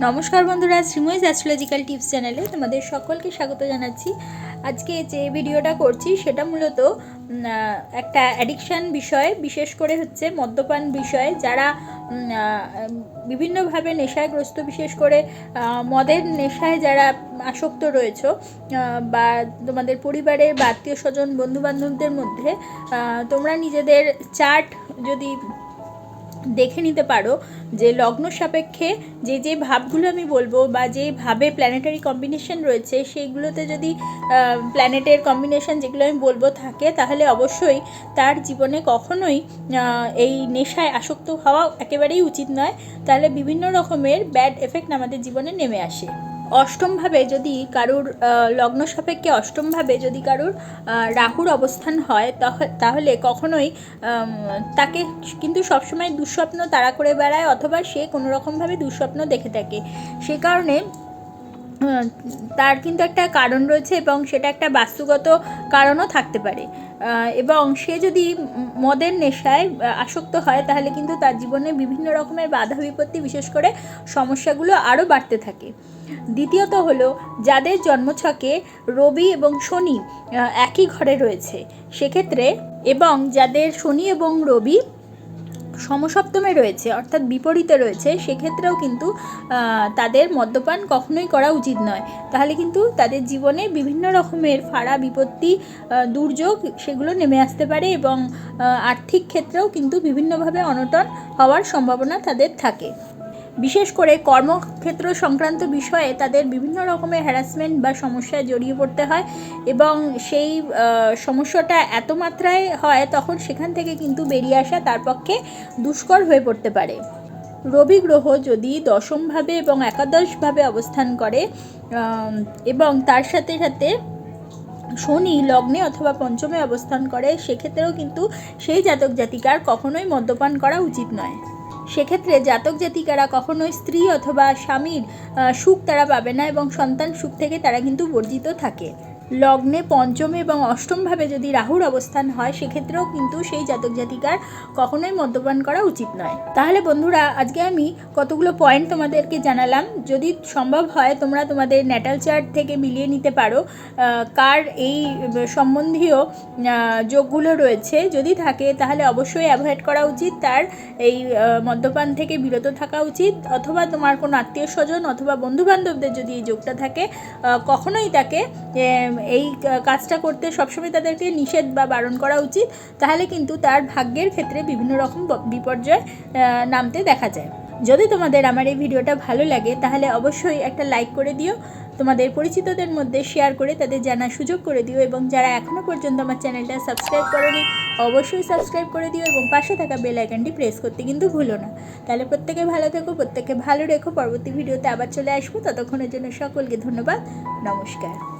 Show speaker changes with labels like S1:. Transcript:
S1: নমস্কার বন্ধুরা, শ্রীময়ীজ astrological tips চ্যানেলে তোমাদের সকলকে স্বাগত জানাচ্ছি। আজকে যে ভিডিওটা করছি, সেটা মূলত একটা অ্যাডিকশান বিষয়, বিশেষ করে হচ্ছে মদ্যপান বিষয়ে। যারা বিভিন্নভাবে নেশাগ্রস্ত, বিশেষ করে মদের নেশায় যারা আসক্ত রয়েছে বা তোমাদের পরিবারের বা আত্মীয় স্বজন, বন্ধুবান্ধবদের মধ্যে তোমরা নিজেদের চার্ট যদি দেখে নিতে পারো যে লগ্ন সাপেক্ষে যে যে ভাবগুলো আমি বলব বা যে ভাবে প্ল্যানেটারি কম্বিনেশন রয়েছে, সেইগুলোতে যদি প্ল্যানেটের কম্বিনেশন যেগুলো আমি বলব থাকে, তাহলে অবশ্যই তার জীবনে কখনোই এই নেশায় আসক্ত হওয়া একেবারেই উচিত নয়। তাহলে বিভিন্ন রকমের ব্যাড এফেক্ট আমাদের জীবনে নেমে আসে। অষ্টমভাবে যদি কারুর লগ্ন সাপেক্ষে অষ্টমভাবে যদি কারুর রাহুর অবস্থান হয়, তাহ- তাহলে কখনোই তাকে কিন্তু সবসময় দুঃস্বপ্ন তাড়া করে বেড়ায় অথবা সে কোনো রকমভাবে দুঃস্বপ্ন দেখে থাকে। সে কারণে তার কিন্তু একটা কারণ রয়েছে এবং সেটা একটা বাস্তুগত কারণও থাকতে পারে। এবং সে যদি মদের নেশায় আসক্ত হয়, তাহলে কিন্তু তার জীবনে বিভিন্ন রকমের বাধা বিপত্তি, বিশেষ করে সমস্যাগুলো আরও বাড়তে থাকে। দ্বিতীয়ত হলো, যাদের জন্মছকে রবি এবং শনি একই ঘরে রয়েছে। সেক্ষেত্রে এবং যাদের শনি এবং রবি সমসপ্তমে রয়েছে, অর্থাৎ বিপরীতে রয়েছে, সেক্ষেত্রেও কিন্তু তাদের মদ্যপান কখনোই করা উচিত নয়। তাহলে কিন্তু তাদের জীবনে বিভিন্ন রকমের ফাড়া, বিপত্তি দুর্যোগ সেগুলো নেমে আসতে পারে এবং আর্থিক ক্ষেত্রেও কিন্তু বিভিন্নভাবে অনটন হওয়ার সম্ভাবনা তাদের থাকে। বিশেষ করে কর্মক্ষেত্র সংক্রান্ত বিষয়ে তাদের বিভিন্ন রকমের হ্যারাসমেন্ট বা সমস্যায় জড়িয়ে পড়তে হয় এবং সেই সমস্যাটা এত মাত্রায় হয় তখন সেখান থেকে কিন্তু বেরিয়ে আসা তার পক্ষে দুষ্কর হয়ে পড়তে পারে। রবি গ্রহ যদি দশমভাবে এবং একাদশভাবে অবস্থান করে এবং তার সাথে সাথে শনি লগ্নে অথবা পঞ্চমে অবস্থান করে, সেক্ষেত্রেও কিন্তু সেই জাতক জাতিকার কখনোই মদ্যপান করা উচিত নয়। সেক্ষেত্রে জাতক জাতিকারা কখনোই স্ত্রী অথবা স্বামীর সুখ তারা পাবে না এবং সন্তান সুখ থেকে তারা কিন্তু বর্জিত থাকে। লগ্নে পঞ্চমে এবং অষ্টমভাবে যদি রাহুর অবস্থান হয়, সেক্ষেত্রেও কিন্তু সেই জাতক জাতিকার কখনোই মদ্যপান করা উচিত নয়। তাহলে বন্ধুরা, আজকে আমি কতগুলো পয়েন্ট তোমাদেরকে জানালাম। যদি সম্ভব হয়, তোমরা তোমাদের ন্যাটাল চার্ট থেকে মিলিয়ে নিতে পারো কার এই সম্বন্ধীয় যোগগুলো রয়েছে। যদি থাকে, তাহলে অবশ্যই অ্যাভয়েড করা উচিত। তার এই মদ্যপান থেকে বিরত থাকা উচিত। অথবা তোমার কোনো আত্মীয় স্বজন অথবা বন্ধুবান্ধবদের যদি এই যোগটা থাকে কখনোই তাকে এই কাজটা করতে সবসময় তাদেরকে নিষেধ বা বারণ করা উচিত। তাহলে কিন্তু তার ভাগ্যের ক্ষেত্রে বিভিন্ন রকম বিপর্যয় নামতে দেখা যায়। যদি তোমাদের আমার এই ভিডিওটা ভালো লাগে, তাহলে অবশ্যই একটা লাইক করে দিও। তোমাদের পরিচিতদের মধ্যে শেয়ার করে তাদের জানার সুযোগ করে দিও এবং যারা এখনও পর্যন্ত আমার চ্যানেলটা সাবস্ক্রাইব করেনি, অবশ্যই সাবস্ক্রাইব করে দিও এবং পাশে থাকা বেল আইকনটি প্রেস করতে কিন্তু ভুলো না। তাহলে প্রত্যেকে ভালো থেকো, প্রত্যেকে ভালো রেখো। পরবর্তী ভিডিওতে আবার চলে আসব। ততক্ষণের জন্য সকলকে ধন্যবাদ। নমস্কার।